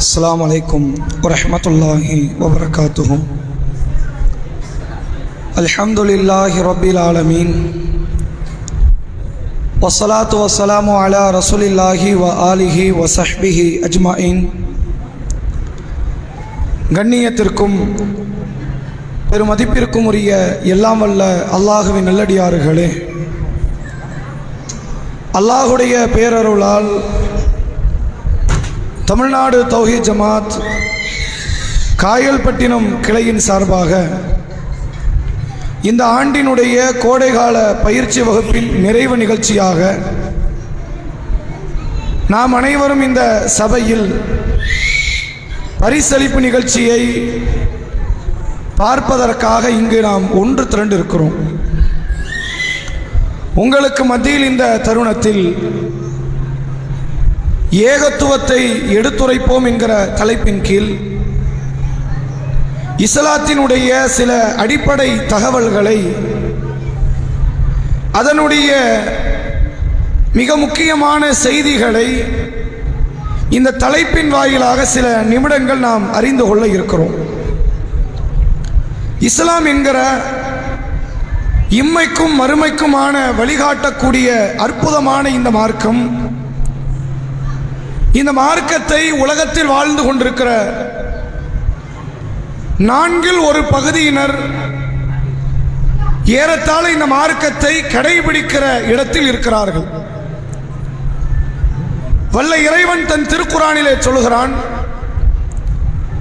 அஸ்லாம் வலைக்கும் வரமத்துல்லாஹி வபரகாத்துகும் அல்ஹம்துலில்லாஹி ரபில் ஆலமீன் வசலாத்து வசலாமு அலா ரசூலில்லாஹி வ ஆலிஹி வசஹ்பிஹி அஜ்மாயின் கண்ணியத்திற்கும் பெருமதிப்பிற்கும் உரிய எல்லாம் வல்ல அல்லாஹுவின் நல்லடியார்களே. அல்லாஹுடைய பேரருளால் தமிழ்நாடு தௌஹி ஜமாத் காயல்பட்டினம் கிளையின் சார்பாக இந்த ஆண்டினுடைய கோடைகால பயிற்சி வகுப்பின் நிறைவு நிகழ்ச்சியாக நாம் அனைவரும் இந்த சபையில் பரிசளிப்பு நிகழ்ச்சியை பார்ப்பதற்காக இங்கு நாம் ஒன்று திரண்டு இருக்கிறோம் உங்களுக்கு மத்தியில் இந்த தருணத்தில் ஏகத்துவத்தை எடுத்துரைப்போம் என்கிற தலைப்பின் கீழ் இஸ்லாத்தினுடைய சில அடிப்படை தகவல்களை அதனுடைய மிக முக்கியமான செய்திகளை இந்த தலைப்பின் வாயிலாக சில நிமிடங்கள் நாம் அறிந்து கொள்ள இருக்கிறோம். இஸ்லாம் என்கிற இம்மைக்கும் மறுமைக்குமான வழிகாட்டக்கூடிய அற்புதமான இந்த மார்க்கம் இந்த மார்க்கத்தை உலகத்தில் வாழ்ந்து கொண்டிருக்கிற நான்கில் ஒரு பகுதியினர் ஏறத்தாழ இந்த மார்க்கத்தை கடைபிடிக்கிற இடத்தில் இருக்கிறார்கள். வல்ல இறைவன் தன் திருக்குறானிலே சொல்கிறான்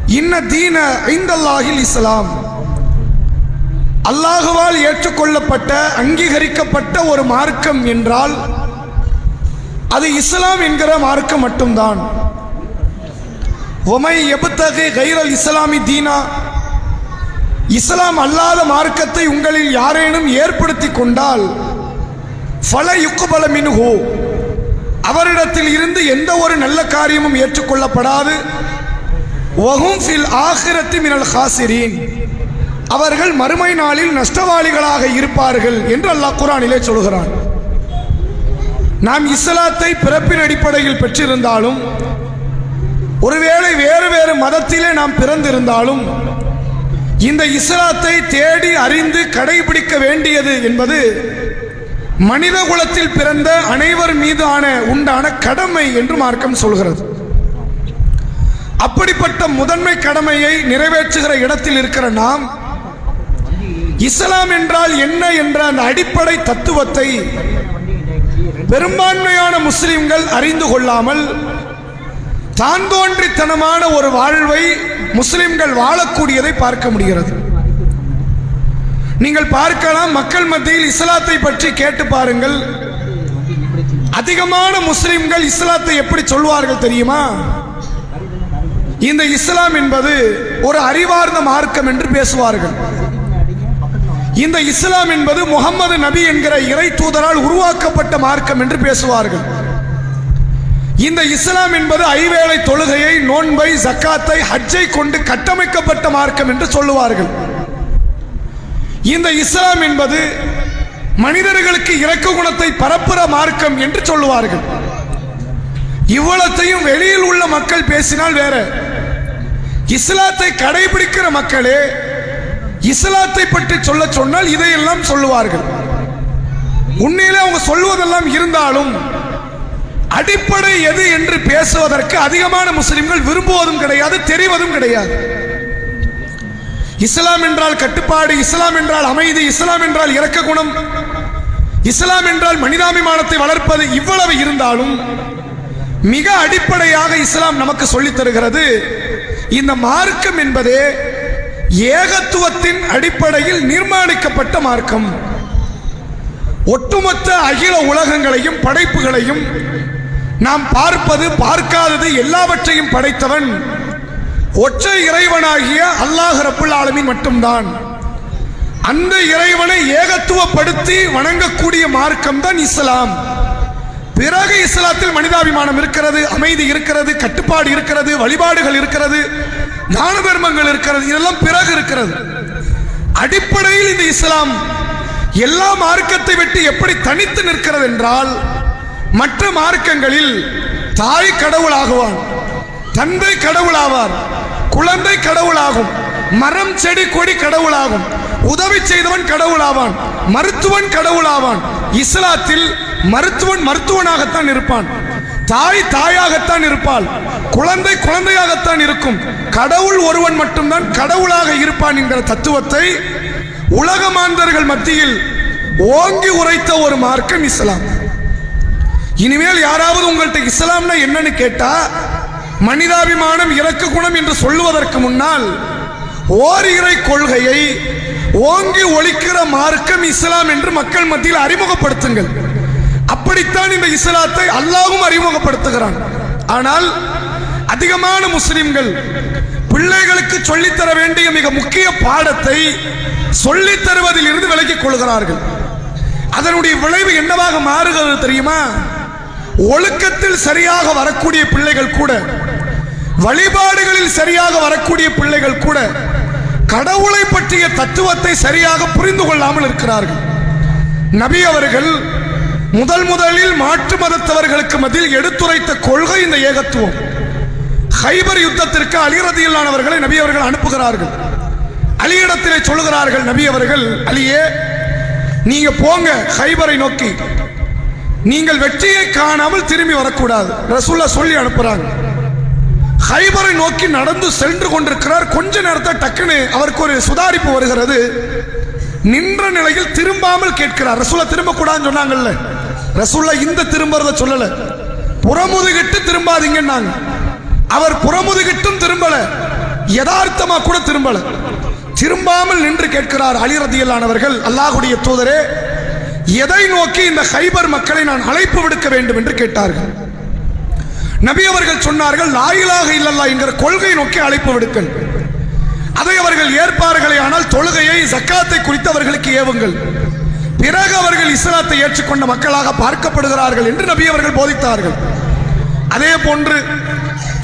இன்ன தீன ஐந்தல்லாஹில் இஸ்லாம் அல்லாஹுவால் ஏற்றுக்கொள்ளப்பட்ட அங்கீகரிக்கப்பட்ட ஒரு மார்க்கம் என்றால் அது இஸ்லாம் என்கிற மார்க்கம் மட்டும்தான். ஒமை எபுத்தகு கைரல் இஸ்லாமி தீனா. இஸ்லாம் அல்லாத மார்க்கத்தை உங்களில் யாரேனும் ஏற்படுத்தி கொண்டால் ஃபல யுக்குபல மின்ஹூ. அவரிடத்தில் இருந்து எந்த ஒரு நல்ல காரியமும் ஏற்றுக்கொள்ளப்படாது. வகும் ஃபில் ஆகிரத்தி மினல் ஹாசிரீன். அவர்கள் மறுமை நாளில் நஷ்டவாளிகளாக இருப்பார்கள் என்று அல்லாஹ் குரானிலே சொல்கிறான். நாம் இஸ்லாத்தை பிறப்பின் அடிப்படையில் பெற்றிருந்தாலும் ஒருவேளை வேறு வேறு மதத்திலே நாம் பிறந்திருந்தாலும் இந்த இஸ்லாத்தை தேடி அறிந்து கடைபிடிக்க வேண்டியது என்பது மனித குலத்தில் பிறந்த அனைவர் மீதான உண்டான கடமை என்று மார்க்கம் சொல்கிறது. அப்படிப்பட்ட முதன்மை கடமையை நிறைவேற்றுகிற இடத்தில் இருக்கிற நாம் இஸ்லாம் என்றால் என்ன என்ற அந்த அடிப்படை தத்துவத்தை பெரும்பான்மையான முஸ்லிம்கள் அறிந்து கொள்ளாமல் தான் தோன்றித்தனமான ஒரு வாழ்வை முஸ்லிம்கள் வாழக்கூடியதை பார்க்க முடிகிறது. நீங்கள் பார்க்கலாம் மக்கள் மத்தியில் இஸ்லாத்தை பற்றி கேட்டு பாருங்கள். அதிகமான முஸ்லிம்கள் இஸ்லாத்தை எப்படி சொல்வார்கள் தெரியுமா? இந்த இஸ்லாம் என்பது ஒரு அறிவார்ந்த மார்க்கம் என்று பேசுவார்கள். இந்த இஸ்லாம் என்பது முகமது நபி என்கிற இறை தூதரால் உருவாக்கப்பட்ட மார்க்கம் என்று பேசுவார்கள். இந்த இஸ்லாம் என்பது ஐவேளை தொழுகையை நோன்பை ஜக்காத்தை ஹஜ்ஜை கொண்டு கட்டமைக்கப்பட்ட மார்க்கம் என்று சொல்லுவார்கள். இந்த இஸ்லாம் என்பது மனிதர்களுக்கு இறக்க குணத்தை பரப்புற மார்க்கம் என்று சொல்லுவார்கள். இவ்வளத்தையும் வெளியில் உள்ள மக்கள் பேசினால் வேற. இஸ்லாத்தை கடைபிடிக்கிற மக்களே இஸ்லாத்தை பற்றி சொல்ல சொன்னால் இதையெல்லாம் சொல்லுவார்கள். உண்மையிலே அவங்க சொல்வதெல்லாம் இருந்தாலும் அடிப்படை எது என்று பேசுவதற்கு அதிகமான முஸ்லிம்கள் விரும்புவதும் கிடையாது தெரிவதும் கிடையாது. இஸ்லாம் என்றால் கட்டுப்பாடு இஸ்லாம் என்றால் அமைதி இஸ்லாம் என்றால் இறக்க குணம் இஸ்லாம் என்றால் மனிதாபிமானத்தை வளர்ப்பது இவ்வளவு இருந்தாலும் மிக அடிப்படையாக இஸ்லாம் நமக்கு சொல்லித் தருகிறது. இந்த மார்க்கம் என்பதே ஏகத்துவத்தின் அடிப்படையில் நிர்மாணிக்கப்பட்ட மார்க்கம். ஒட்டுமொத்த அகில உலகங்களையும் படைப்புகளையும் நாம் பார்ப்பது பார்க்காதது எல்லாவற்றையும் படைத்தவன் ஒற்றை இறைவனாகிய அல்லாஹ் ரப்புல் ஆலமின் மட்டும்தான். அந்த இறைவனை ஏகத்துவப்படுத்தி வணங்கக்கூடிய மார்க்கம் தான் இஸ்லாம். பிறகு இஸ்லாத்தில் மனிதாபிமானம் இருக்கிறது அமைதி இருக்கிறது கட்டுப்பாடு இருக்கிறது வழிபாடுகள் இருக்கிறது ஞான தர்மங்கள் இருக்கிறது இதெல்லாம் பிறகு இருக்கிறது. அடிப்படையில் இந்த இஸ்லாம் எல்லா மார்க்கத்தை விட்டு எப்படி தனித்து நிற்கிறது என்றால் மற்ற மார்க்கங்களில் தாய் கடவுளாகுவான் தந்தை கடவுளாவார் குழந்தை கடவுளாகும் மரம் செடி கொடி கடவுளாகும் உதவி செய்தவன் கடவுளாவான் மருத்துவன் கடவுளாவான் இஸ்லாத்தில் மருத்துவன் மருத்துவனாகத்தான் இருப்பான். தாய் தாயாகத்தான் இருப்பாள். குழந்தை குழந்தையாகத்தான் இருக்கும். கடவுள் ஒருவன் மட்டும்தான் கடவுளாக இருப்பான் என்கிற தத்துவத்தை உலக மாந்தர்கள் மத்தியில் ஓங்கி உரைத்த ஒரு மார்க்கம் இஸ்லாம். இனிமேல் யாராவது உங்கள்கிட்ட இஸ்லாம்னா என்னன்னு கேட்டா மனிதாபிமானம் இறக்க குணம் என்று சொல்லுவதற்கு முன்னால் ஓரிரை கொள்கையை ஓங்கி ஒழிக்கிற மார்க்கம் இஸ்லாம் என்று மக்கள் மத்தியில் அறிமுகப்படுத்துங்கள். அப்படித்தான் இந்த இஸ்லாத்தை அல்லாவும் அறிமுகப்படுத்துகிறான். ஆனால் அதிகமான முஸ்லிம்கள் பிள்ளைகளுக்கு சொல்லித்தர வேண்டிய மிக முக்கிய பாடத்தை சொல்லித் தருவதில் இருந்து விலகிக் கொள்கிறார்கள். அதனுடைய விளைவு என்னவாக மாறுகிறது தெரியுமா? ஒழுக்கத்தில் சரியாக வரக்கூடிய பிள்ளைகள் கூட வழிபாடுகளில் சரியாக வரக்கூடிய பிள்ளைகள் கூட கடவுளை பற்றிய தத்துவத்தை சரியாக புரிந்து கொள்ளாமல் இருக்கிறார்கள். நபி அவர்கள் முதல் முதலில் மாற்று மதத்தவர்களுக்கு மத்தியில் எடுத்துரைத்த கொள்கை இந்த ஏகத்துவம். ஹைபர் யுத்தத்திற்கு அலிரதியில்லானவர்களை நபி அவர்கள் அனுப்புகிறார்கள். அலியிடத்திலே சொல்லுகிறார்கள் நபி அவர்கள் அலியே நீங்க போங்க ஹைபரை நோக்கி. நீங்கள் வெற்றியை காணாமல் திரும்பி வரக்கூடாது. ரசூல்லா சொல்லி அனுப்புறாங்க. ஹைபரை நோக்கி நடந்து சென்று கொண்டிருக்கிறார். கொஞ்ச நேரத்தை டக்குன்னு அவருக்கு ஒரு சுதாரிப்பு வருகிறது. நின்ற நிலையில் திரும்பாமல் கேட்கிறார். ரசூலா திரும்ப கூடாதுன்னு சொன்னாங்கல்ல. ரசூல்லா இந்த திரும்பறத சொல்லல. புறமுதுகிட்டு திரும்பாதீங்கன்னாங்க. அவர் புறமுதுகிட்டும் திரும்பல. யதார்த்தமா கூட திரும்பல. திரும்பாமல் நின்று கேட்கிறார் அலிரதியல்லானவர்கள். அல்லாஹுடைய தூதரே எதை நோக்கி இந்த ஹைபர் மக்களை நான் அழைப்பு விடுக்க வேண்டும் என்று கேட்டார்கள்? நபி அவர்கள் சொன்னார்கள் லாயிலாக இல்லல்லா என்கிற கொள்கை நோக்கி அழைப்பு விடுங்கள். அதை அவர்கள் ஏற்பார்களே ஆனால் தொழுகையை சக்காத்தை குறித்து அவர்களுக்கு ஏவுங்கள். பிறகு அவர்கள் இஸ்லாத்தை ஏற்றுக்கொண்ட மக்களாக பார்க்கப்படுகிறார்கள் என்று நபி அவர்கள் போதித்தார்கள். அதே போன்று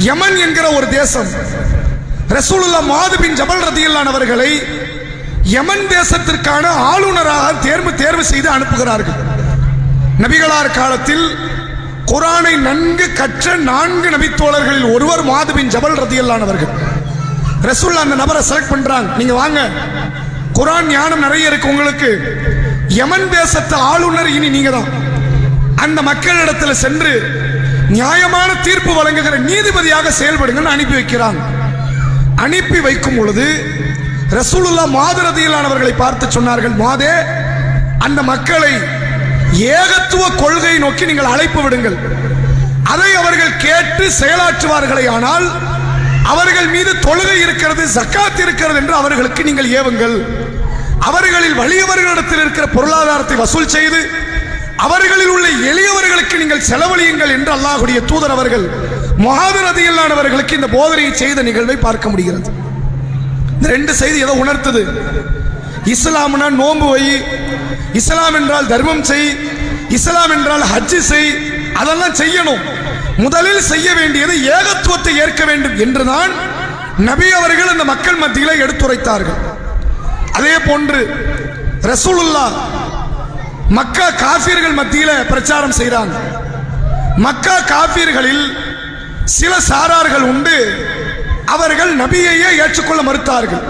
யமன் என்கிற ஒரு தேசம் ரசூலுல்லா மாது பின் ஜபல் ரதியல்லான் அவர்களை யமன் தேசத்திற்கான ஆளுநராக தேர்வு தேர்வு செய்து அனுப்புகிறார்கள். நபிகளார் காலத்தில் குரானை நன்கு கற்ற நான்கு நபித்தோழர்களில் ஒருவர் மாதுவின் ஜபல் ரத்தியல்லானவர்கள் ரசூல்லா அந்த நபரை செலக்ட் பண்றாங்க. நீங்க வாங்க. குரான் ஞானம் நிறைய இருக்கு உங்களுக்கு. யமன் தேசத்து ஆளுநர் இனி நீங்க தான் அந்த மக்களிடத்தில் சென்று நியாயமான தீர்ப்பு வழங்குகிற நீதிபதியாக செயல்படுங்கன்னு அனுப்பி வைக்கிறாங்க. அனுப்பி வைக்கும் பொழுது ரசூலுல்லா மாதரதியிலானவர்களை பார்த்து சொன்னார்கள் மாதே அந்த மக்களை ஏகத்துவ கொள்கையை நோக்கி நீங்கள் அழைப்பு விடுங்கள். அதை அவர்கள் கேட்டு செயலாற்றுவார்களே ஆனால் அவர்கள் மீது தொழுகை இருக்கிறது சக்காத் இருக்கிறது என்று அவர்களுக்கு நீங்கள் ஏவுங்கள். அவர்களில் வலியவர்களிடத்தில் இருக்கிற பொருளாதாரத்தை வசூல் செய்து அவர்களில் உள்ள எளியவர்களுக்கு நீங்கள் செலவழியுங்கள் என்று அல்லாஹுடைய தூதர் அவர்கள் மகாதரதியில்லானவர்களுக்கு இந்த போதனையை செய்த நிகழ்வை பார்க்க முடிகிறது. இந்த ரெண்டு செய்தி எதை உணர்த்துது. இஸ்லாம்னா நோன்பு வை. இஸ்லாம் என்றால் தர்மம் செய். இஸ்லாம் என்றால் ஹஜ்ஜு செய். அதெல்லாம் செய்யணும். முதலில் செய்ய வேண்டியது ஏகத்துவத்தை ஏற்க வேண்டும் என்றுதான் நபி அவர்கள் அந்த மக்கள் மத்தியில் எடுத்துரைத்தார்கள். அதே போன்று ரசூலுல்லா மக்கா காபியர்கள் மத்தியில் பிரச்சாரம் செய்கிறாங்க மக்கா காபீர்களில் சில சாரார்கள் உண்டு. அவர்கள் நபியையே ஏற்றுக்கொள்ள மறுத்தார்கள்.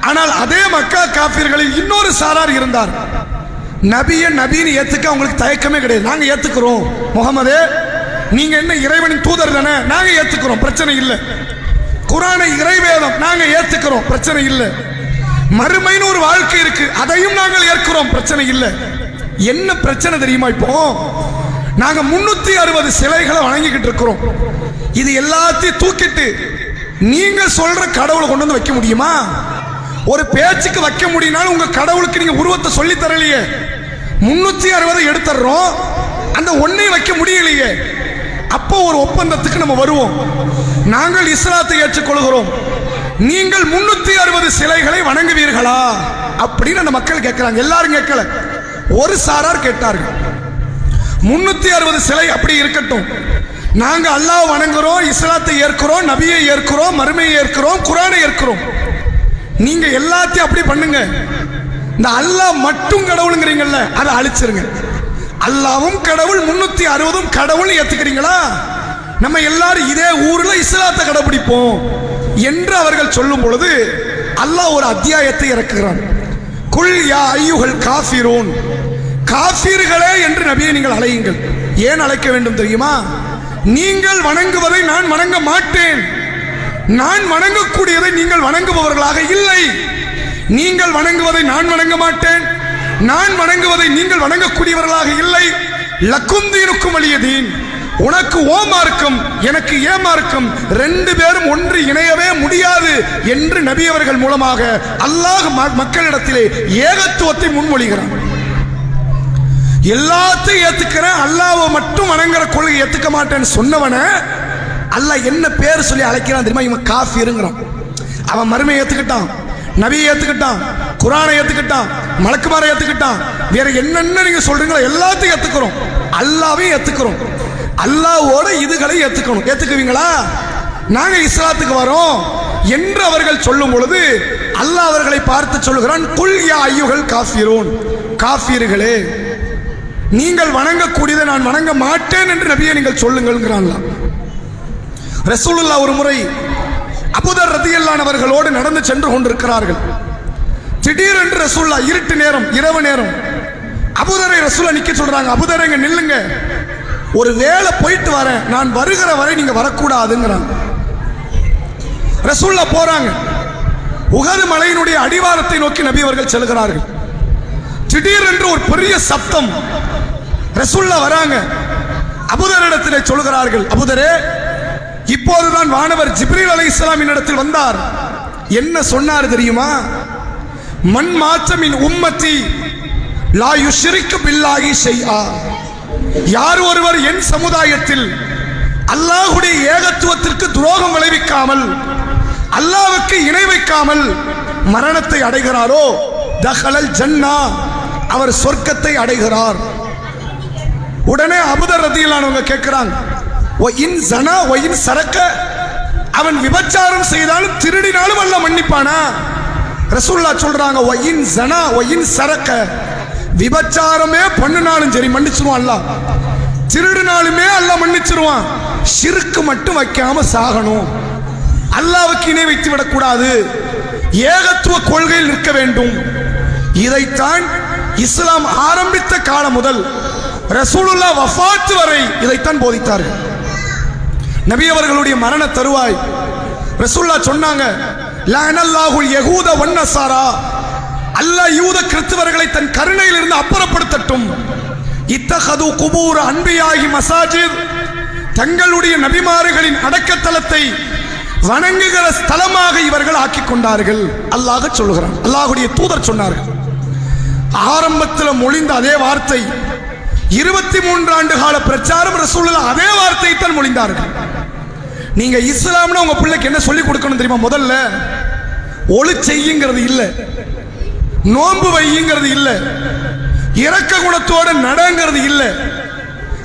ஆனால் அதே மக்கா காப்பீர்களில் இன்னொரு சாரார் இருந்தார். நபிய நபின்னு ஏத்துக்க அவங்களுக்கு தயக்கமே கிடையாது. நாங்க ஏத்துக்கிறோம். முகமதே நீங்க என்ன இறைவனின் தூதர் தானே? நாங்க ஏத்துக்கிறோம். பிரச்சனை இல்லை. குரானை இறைவேதம். நாங்க ஏத்துக்கிறோம். பிரச்சனை இல்லை. மறுமைன்னு ஒரு வாழ்க்கை இருக்கு. அதையும் நாங்கள் ஏற்கிறோம். பிரச்சனை இல்லை. என்ன பிரச்சனை தெரியுமா இப்போ? நாங்க முன்னூத்தி அறுபது சிலைகளை வணங்கிக்கிட்டு இருக்கிறோம். இது எல்லாத்தையும் தூக்கிட்டு நீங்க சொல்ற கடவுளை கொண்டு வந்து வைக்க முடியுமா? ஒரு பேச்சுக்கு வைக்க முடியினாலும் உங்க கடவுளுக்கு நீங்க உருவத்தை சொல்லி தரலையே. முன்னூத்தி அறுபது எடுத்துறோம். அந்த ஒன்னையும் வைக்க முடியலையே. அப்போ ஒரு ஒப்பந்தத்துக்கு நம்ம வருவோம். நாங்கள் இஸ்லாத்தை ஏற்றுக்கொள்கிறோம். நீங்கள் முன்னூத்தி அறுபது சிலைகளை வணங்குவீர்களா? அப்படின்னு அந்த மக்கள் கேட்கிறாங்க. எல்லாரும் கேட்கல. ஒரு சாரார் கேட்டார்கள். முன்னூத்தி அறுபது சிலை அப்படி இருக்கட்டும். நாங்க அல்லாஹ் வணங்குறோம் இஸ்லாத்தை ஏற்கிறோம் நபியை ஏற்கிறோம் மறுமையை ஏற்கிறோம் குரானை ஏற்கிறோம். நீங்க எல்லாத்தையும் அப்படி பண்ணுங்க. இந்த அல்லாஹ் மட்டும் கடவுளுங்கிறீங்கல்ல அதை அழிச்சிருங்க. அல்லாவும் கடவுள் முன்னூத்தி அறுபதும் கடவுள் ஏத்துக்கிறீங்களா? நம்ம எல்லாரும் இதே ஊர்ல இஸ்லாத்தை கடைபிடிப்போம் என்று அவர்கள் சொல்லும் பொழுது அல்லாஹ் ஒரு அத்தியாயத்தை இறக்குகிறான். குல் யா ஐயுகள் காஃபிரூன். காஃபிர்களே என்று நபியை நீங்கள் அழையுங்கள். ஏன் அழைக்க வேண்டும் தெரியுமா? நீங்கள் வணங்குவதை நான் வணங்க மாட்டேன். நான் வணங்கக்கூடியதை நீங்கள் வணங்குபவர்களாக இல்லை. நீங்கள் வணங்குவதை நான் வணங்க மாட்டேன். நான் வணங்குவதை நீங்கள் வணங்கக்கூடியவர்களாக இல்லை. லக்கும் தீனுக்கும் வலிய உனக்கு ஓமா இருக்கும் எனக்கு ஏமா இருக்கும் ரெண்டு பேரும் ஒன்று இணையவே முடியாது என்று நபி அவர்கள் மூலமாக அல்லாஹ் மக்களிடத்திலே ஏகத்துவத்தை முன்மொழிகிறான். எல்லாத்தையும் ஏத்துக்கிறேன் அல்லாவை மட்டும் வணங்குற கொள்கை ஏத்துக்க மாட்டேன்னு சொன்னவன அல்லாஹ் என்ன பேர் சொல்லி அழைக்கிறான் தெரியுமா? இவன் காஃபிருங்கிறான். அவன் மருமையை ஏற்றுக்கிட்டான் நபியை ஏற்றுக்கிட்டான் குரானை ஏற்றுக்கிட்டான் மலக்குமாரை ஏற்றுக்கிட்டான் வேற என்னென்ன நீங்கள் சொல்றீங்களோ எல்லாத்தையும் ஏற்றுக்கிறோம் அல்லாவையும் ஏற்றுக்கிறோம் அல்லாவோட இதுகளை ஏற்றுக்கணும் ஏற்றுக்குவீங்களா நாங்கள் இஸ்லாத்துக்கு வரோம் என்று அவர்கள் சொல்லும் பொழுது அல்லாஹ் அவர்களை பார்த்து சொல்லுகிறான் குல் யா ஐயுகள் காஃபிரோன். காஃபீர்களே நீங்கள் வணங்கக்கூடியதை நான் வணங்க மாட்டேன் என்று நபியை நீங்கள் சொல்லுங்கள்ங்கிறான்லாம். ரசூலுல்லா ஒரு முறை அபுதர் ரதியல்லானவர்களோடு நடந்து சென்று கொண்டிருக்கிறார்கள். திடீரென்று ரசூல்லா இருட்டு நேரம் இரவு நேரம் அபுதரை ரசூலா நிக்க சொல்றாங்க அபுதர் எங்க நில்லுங்க. ஒரு வேளை போயிட்டு வரேன். நான் வருகிற வரை நீங்க வரக்கூடாதுங்கிறாங்க. ரசூல்லா போறாங்க. உகது மலையினுடைய அடிவாரத்தை நோக்கி நபி அவர்கள் செல்கிறார்கள். திடீரென்று ஒரு பெரிய சப்தம். ரசுல்லா வராங்க. அபுதரிடத்திலே சொல்கிறார்கள் அபுதரே இப்போதுதான் வானவர் ஜிப்ரீல் அலை இஸ்லாமின் இடத்தில் வந்தார். என்ன சொன்னார் தெரியுமா? மண் மாற்றமின் உம்மத்தி லாயு யுஷ்ரிக்கு பில்லாகி செய்யா யார் ஒருவர் என் சமுதாயத்தில் அல்லாஹுடைய ஏகத்துவத்திற்கு துரோகம் விளைவிக்காமல் அல்லாவுக்கு இணை வைக்காமல் மரணத்தை அடைகிறாரோ? தஹலல் ஜன்னா. அவர் சொர்க்கத்தை அடைகிறார். உடனே அபுதர் ரத்தியிலானவங்க கேட்கிறாங்க ஒயின் ஜனா சரக்க அவன் விபச்சாரம் செய்தாலும் திருடினாலும் அல்ல மன்னிப்பானா? ரசூல்லா சொல்றாங்க ஒயின் இன் ஜனா சரக்க விபச்சாரமே பண்ணினாலும் சரி மன்னிச்சிருவான் அல்லாஹ். திருடினாலுமே அல்லாஹ் மன்னிச்சிருவான். ஷிருக்கு மட்டும் வைக்காம சாகணும். அல்லாவுக்கு இணை வைத்து விடக்கூடாது. ஏகத்துவ கொள்கையில் நிற்க வேண்டும். இதைத்தான் இஸ்லாம் ஆரம்பித்த காலம் முதல் ரசூலுல்லா வஃபாத்து வரை இதைத்தான் போதித்தார்கள். நபி அவர்களுடைய மரண தருவாய். ரசுல்லா சொன்னாங்க லஅனல்லாஹுல் யகூத வன்னசாரா அல்லாஹ் யூத கிறிஸ்தவர்களை தன் கருணையில் இருந்து அப்புறப்படுத்தட்டும். இத்தகது குபூர் அன்பியாகி மசாஜித் தங்களுடைய நபிமாறுகளின் அடக்கத்தலத்தை வணங்குகிற ஸ்தலமாக இவர்கள் ஆக்கிக் கொண்டார்கள். அல்லாஹ் சொல்கிறான் அல்லாஹுடைய தூதர் சொன்னார்கள். ஆரம்பத்தில் மொழிந்த அதே வார்த்தை இருபத்தி மூன்று ஆண்டு கால பிரச்சாரம் ரசூலில் அதே வார்த்தையை தான் மொழிந்தார்கள். நீங்க இஸ்லாம்னு உங்க பிள்ளைக்கு என்ன சொல்லி கொடுக்கணும் தெரியுமா? முதல்ல ஒளி செய்யுங்கிறது இல்லை. நோன்பு வையுங்கிறது இல்லை. இறக்க குணத்தோடு நடங்கிறது இல்லை.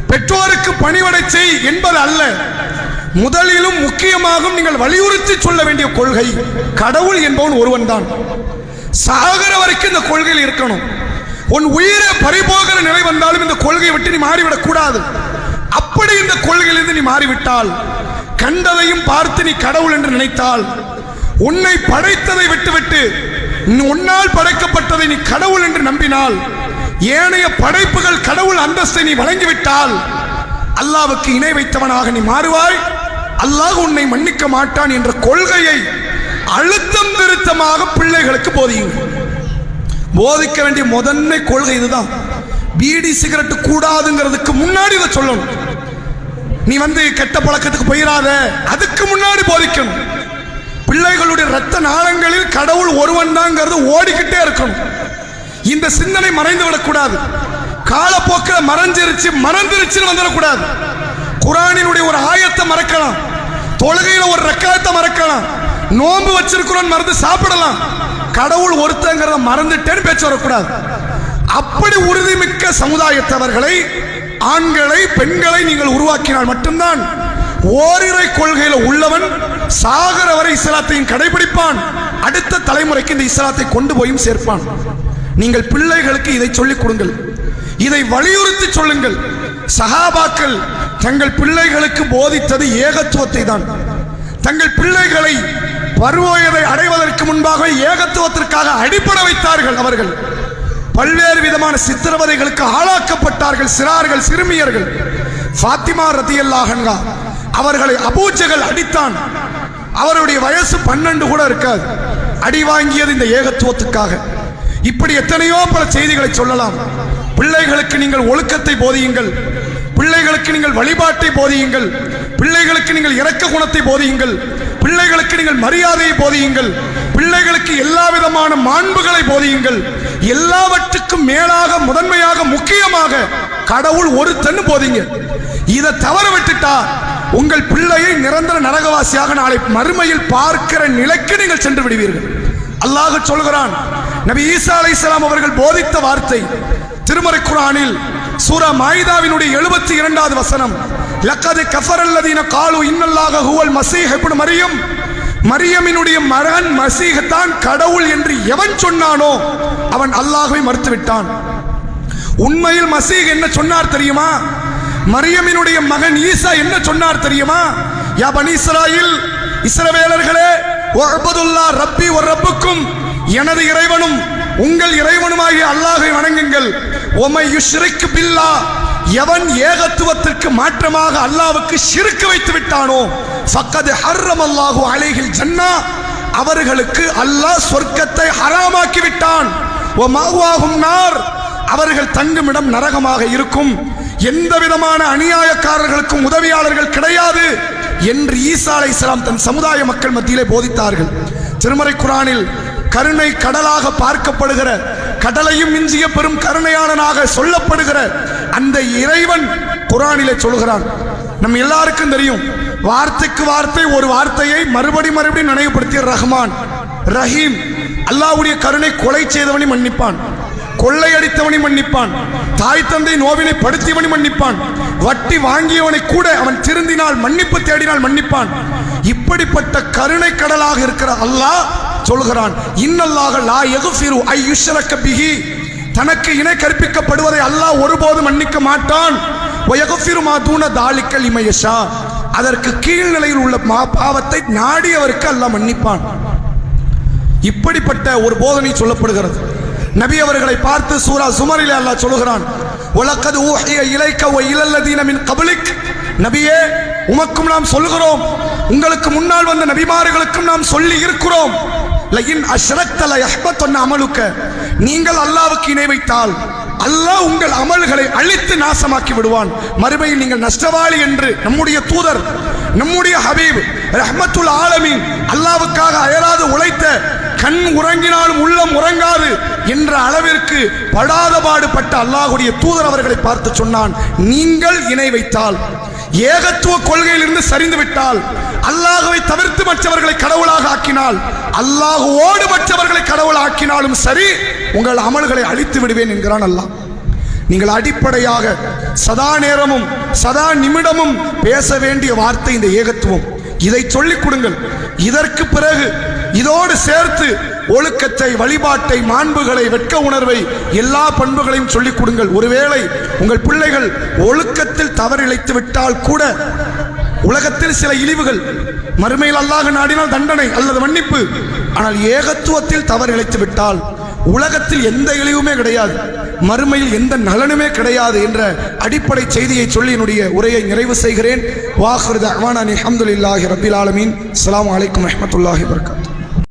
பெற்றோருக்கு பணிவடை செய் என்பது அல்ல. முதலிலும் முக்கியமாகவும் நீங்கள் வலியுறுத்தி சொல்ல வேண்டிய கொள்கை. கடவுள் என்பவன் ஒருவன் தான் சாகர வரைக்கும் இந்த கொள்கையில் இருக்கணும். உன் உயிரை பறிபோகிற நிலை வந்தாலும் இந்த கொள்கையை விட்டு நீ மாறிவிடக் கூடாது. அப்படி இந்த கொள்கையிலிருந்து நீ மாறிவிட்டால் கண்டதையும் பார்த்து நீ கடவுள் என்று நினைத்தால் உன்னை படைத்ததை விட்டுவிட்டு உன்னால் படைக்கப்பட்டதை நீ கடவுள் என்று நம்பினால் ஏனைய படைப்புகள் கடவுள் அந்தஸ்தை நீ வழங்கிவிட்டால் அல்லாவுக்கு இணை வைத்தவனாக நீ மாறுவாய். அல்லாஹ் உன்னை மன்னிக்க மாட்டான் என்ற கொள்கையை அழுத்தம் திருத்தமாக பிள்ளைகளுக்கு போதியுங்கள். போதிக்க வேண்டிய முதன்மை கொள்கை இதுதான். பீடி சிகரெட் கூடாதுங்கிறதுக்கு முன்னாடி இதை சொல்லணும். நீ வந்து கெட்ட பழக்கத்துக்கு போயிடாத அதுக்கு முன்னாடி போதிக்கணும். பிள்ளைகளுடைய ரத்த நாளங்களில் கடவுள் ஒருவன் தாங்கிறது ஓடிக்கிட்டே இருக்கணும். இந்த சிந்தனை மறைந்து விடக்கூடாது. காலப்போக்கில் மறைஞ்சிருச்சு மறந்துருச்சுன்னு வந்துடக்கூடாது. குரானினுடைய ஒரு ஆயத்தை மறக்கலாம். தொழுகையில ஒரு ரக்காயத்தை மறக்கலாம். நோன்பு வச்சிருக்கிறோம் மறந்து சாப்பிடலாம். கடவுள் ஒருத்தங்கிறத மறந்துட்டேன்னு பேச்சு வரக்கூடாது. அப்படி உறுதிமிக்க சமுதாயத்தவர்களை ஆண்களை பெண்களை நீங்கள் உருவாக்கினால் மட்டும்தான் ஓரிரை கொள்கையில் உள்ளவன் சாகர வரை இஸ்லாத்தையும் கடைபிடிப்பான். அடுத்த தலைமுறைக்கு இந்த இஸ்லாத்தை கொண்டு போயும் சேர்ப்பான். நீங்கள் பிள்ளைகளுக்கு இதை சொல்லிக் கொடுங்கள். இதை வலியுறுத்தி சொல்லுங்கள். சகாபாக்கள் தங்கள் பிள்ளைகளுக்கு போதித்தது ஏகத்துவத்தை தான். தங்கள் பிள்ளைகளை பருவயதை அடைவதற்கு முன்பாக ஏகத்துவத்திற்காக அடிப்பட வைத்தார்கள் அவர்கள். பல்வேறு விதமான சித்திரவதைகளுக்கு ஆளாக்கப்பட்டார்கள் சிறார்கள் சிறுமியர்கள். ஃபாத்திமா ரதியல்லாஹன்கா அவர்களை அபூஜகள் அடித்தான். அவருடைய வயசு பன்னெண்டு கூட இருக்காது. அடி வாங்கியது இந்த ஏகத்துவத்துக்காக. இப்படி எத்தனையோ பல செய்திகளை சொல்லலாம். பிள்ளைகளுக்கு நீங்கள் ஒழுக்கத்தை போதியுங்கள். பிள்ளைகளுக்கு நீங்கள் வழிபாட்டை போதியுங்கள். பிள்ளைகளுக்கு நீங்கள் இறக்க குணத்தை போதியுங்கள். பிள்ளைகளுக்கு நீங்கள் மரியாதையை போதியுங்கள். பிள்ளைகளுக்கு எல்லா விதமான மாண்புகளை போதியுங்கள். எல்லாவற்றுக்கும் மேலாக முதன்மையாக முக்கியமாக கடவுள் ஒரு தன்னு போதிங்க. இதை தவற விட்டுட்டா உங்கள் பிள்ளையை நிரந்தர நரகவாசியாக நாளை மறுமையில் பார்க்கிற நிலைக்கு நீங்கள் சென்று விடுவீர்கள். அல்லாஹ் சொல்கிறான் நபி ஈசா அலைஹிஸ்ஸலாம் அவர்கள் போதித்த வார்த்தை திருமறை குரானில் சூரா மாயிதாவினுடைய எழுபத்தி இரண்டாவது வசனம் லக்கது கஃபரல்லதீன காலு இன்னல்லாக ஹுவல் மசீஹ் இப்னு மரியம். மரியமினுடைய மகன் மசீஹ் தான் கடவுள் என்று எவன் சொன்னானோ அவன் அல்லாஹ்வை மறுத்து விட்டான் உண்மையில் மசீஹ் என்ன சொன்னார் தெரியுமா? மரியமினுடைய மகன் ஈசா என்ன சொன்னார் தெரியுமா? யா பனி இஸ்ராயில் இஸ்ரவேலர்களே ஒபதுல்லா ரப்பி ஒரு ரப்புக்கும் எனது இறைவனும் உங்கள் இறைவனுமாகிய அல்லாஹை வணங்குங்கள். உமை யுஷ்ரிக் பில்லா எவன் ஏகத்துவத்திற்கு மாற்றமாக அல்லாவுக்கு சிறுக்கு வைத்து விட்டானோ ஃபக்கது ஹர்ரம் அல்லாஹு அலைஹில் ஜன்னா அவர்களுக்கு அல்லாஹ் சொர்க்கத்தை ஹராமாக்கி விட்டான். ஓ மாவாகும் நார் அவர்கள் தங்குமிடம் நரகமாக இருக்கும். எந்த விதமான அநியாயக்காரர்களுக்கும் உதவியாளர்கள் கிடையாது என்று ஈசா அலைஹிஸ்ஸலாம் தன் சமுதாய மக்கள் மத்தியிலே போதித்தார்கள். திருமறை குரானில் கருணை கடலாக பார்க்கப்படுகிற கடலையும் மிஞ்சிய பெரும் கருணையாளனாக சொல்லப்படுகிற அந்த இறைவன் குரானிலே சொல்கிறான். நம்ம எல்லாருக்கும் தெரியும் வார்த்தைக்கு வார்த்தை ஒரு வார்த்தையை மறுபடி மறுபடியும் நினைவுபடுத்திய ரஹ்மான் ரஹீம் அல்லாஹ்வுடைய கருணை கொலை செய்தவனை மன்னிப்பான் கொள்ளையடித்தவனை மன்னிப்பான் தாய் தந்தை நோவினை படுத்தியவனை மன்னிப்பான் வட்டி வாங்கியவனை கூட அவன் திருந்தினால் மன்னிப்பு தேடினால் மன்னிப்பான். இப்படிப்பட்ட கருணை கடலாக இருக்கிற அல்லாஹ் சொல்கிறான் இன்னல்லாக லா யகுஃபிரு ஐ யுஷ்ரக பிஹி தனக்கு இணை கற்பிக்கப்படுவதை அல்லாஹ் ஒருபோதும் மன்னிக்க மாட்டான். வயகுஃபிரு தூன தாலிக்கல் இமயஷா அதற்கு கீழ்நிலையில் உள்ள மா பாவத்தை நாடியவருக்கு அல்லாஹ் மன்னிப்பான். இப்படிப்பட்ட ஒரு போதனை சொல்லப்படுகிறது. நபி அவர்களை பார்த்து சூரா சுமரிலே அல்லாஹ் சொல்லுகிறான் உலக்கது ஊகிய இலைக்க ஓ இலல்லதீனமின் கபலிக். நபியே உமக்கும் நாம் சொல்கிறோம் உங்களுக்கு முன்னால் வந்த நபிமார்களுக்கும் நாம் சொல்லி இருக்கிறோம். லயின் அஷ்ரக்தல யஹ்பத்தொன்ன அமலுக்க. நீங்கள் அல்லாவுக்கு இணை வைத்தால் அல்லாஹ் உங்கள் அமல்களை அழித்து நாசமாக்கி விடுவான். மறுமையில் நீங்கள் நஷ்டவாளி என்று நம்முடைய தூதர் நம்முடைய ஹபீப் ரஹமத்துல் ஆலமீன் அல்லாவுக்காக அயராது உழைத்த கண் உறங்கினாலும் உள்ளம் உறங்காது என்ற அளவிற்கு படாத பாடுபட்ட அல்லாஹுடைய தூதர் அவர்களை பார்த்து சொன்னான் நீங்கள் இணை வைத்தால் ஏகத்துவ கொள்கையிலிருந்து சரிந்து விட்டால் அல்லாஹுவை தவிர்த்து மற்றவர்களை கடவுளாக ஆக்கினால் அல்லாஹுவோடு மற்றவர்களை கடவுள் ஆக்கினாலும் சரி உங்கள் அமல்களை அழித்து விடுவேன் என்கிறான் அல்லாஹ். நீங்கள் அடிப்படையாக சதா நேரமும் சதா நிமிடமும் பேச வேண்டிய வார்த்தை இந்த ஏகத்துவம். இதை சொல்லிக் கொடுங்கள். இதற்கு பிறகு இதோடு சேர்த்து ஒழுக்கத்தை வழிபாட்டை மாண்புகளை வெட்க உணர்வை எல்லா பண்புகளையும் சொல்லிக் கொடுங்கள். ஒருவேளை உங்கள் பிள்ளைகள் ஒழுக்கத்தில் தவறிழைத்து விட்டால் கூட உலகத்தில் சில இழிவுகள் மறுமையில் அல்லாஹ் நாடினால் தண்டனை அல்லது மன்னிப்பு. ஆனால் ஏகத்துவத்தில் தவறிழைத்து விட்டால் உலகத்தில் எந்த இழிவுமே கிடையாது. மறுமையில் எந்த நலனுமே கிடையாது என்ற அடிப்படை செய்தியை சொல்லி என்னுடைய உரையை நிறைவு செய்கிறேன். வாஹர் அஹ்வான் அஹமதுல்லாஹி ரபில் ஆலமீன். அஸ்ஸலாமு அலைக்கும் ரஹ்மத்துல்லாஹி வபரகாத்துஹு